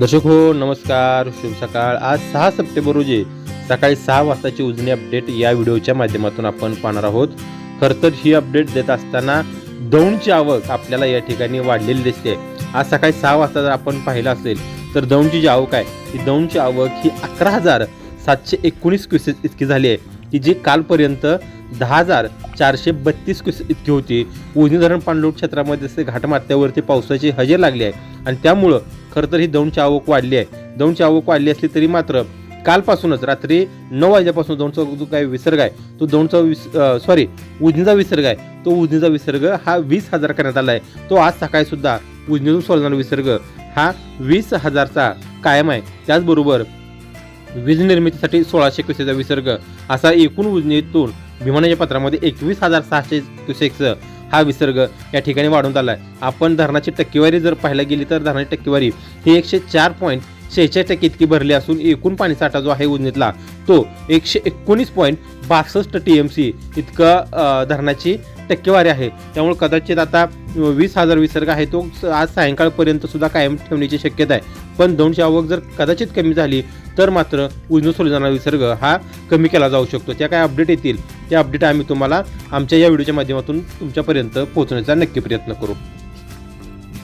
दर्शक हो नमस्कार शुभ सकाळ. आज सहा सप्टेंबर रोजी सकाळी सहा वाजताची उजनी अपडेट या व्हिडिओच्या माध्यमातून आपण पाहणार आहोत. खरं तर ही अपडेट देत असताना दौंडची आवक आपल्याला या ठिकाणी वाढलेली दिसते. आज सकाळी सहा वाजता जर आपण पाहिलं असेल तर दौंडची जी आवक आहे ती दौंडची आवक ही अकरा हजार सातशे एकोणीस क्युसेस इतकी झाली आहे. की जी कालपर्यंत दहा हजार चारशे बत्तीस क्युसेस इतकी होती. उजनी धरण पाणलोट क्षेत्रामध्ये जसे घाटमाथ्यावरती पावसाची हजेर लागली आहे आणि त्यामुळं खरं तर ही दौंडची आवक वाढली आहे. दौंडची आवक वाढली असली तरी मात्र कालपासूनच रात्री नऊ वाजल्यापासून दौंडचा जो काही विसर्ग आहे तो दौंडचा विस सॉरी उजनीचा विसर्ग आहे तो उजनीचा विसर्ग हा वीस हजार करण्यात आला आहे. तो आज सकाळी सुद्धा उजनीतून सोडणारा विसर्ग हा वीस हजारचा कायम आहे. त्याचबरोबर वीज निर्मितीसाठी सोळाशे क्युसेचा विसर्ग असा एकूण उजनीतून विमानाच्या पत्रामध्ये एकवीस हजार सहाशे क्युसेक्स हा विसर्ग या ठिकाणी वाढून आला आहे आपण धरणाची टक्केवारी जर पाहायला गेली तर धरणाची टक्केवारी ही एकशे चार पॉईंट शेहेचाळीस टक्के इतकी भरली असून एकूण पाणीसाठा जो आहे उजनीतला तो एकशे एकोणीस पॉईंट बासष्ट टी एम सी इतकं धरणाची टक्केवारी आहे. त्यामुळे कदाचित आता वीस हजार विसर्ग आहे तो आज सायंकाळपर्यंत सुद्धा कायम ठेवण्याची शक्यता आहे. पण दोनशे आवक जर कदाचित कमी झाली तर मात्र उजनी सोडला जाणारा विसर्ग हा कमी केला जाऊ शकतो. त्या काय अपडेट येतील? त्या अपडेट आम्ही तुम्हाला आमच्या या व्हिडिओच्या माध्यमातून तुमच्यापर्यंत पोहोचण्याचा नक्की प्रयत्न करू.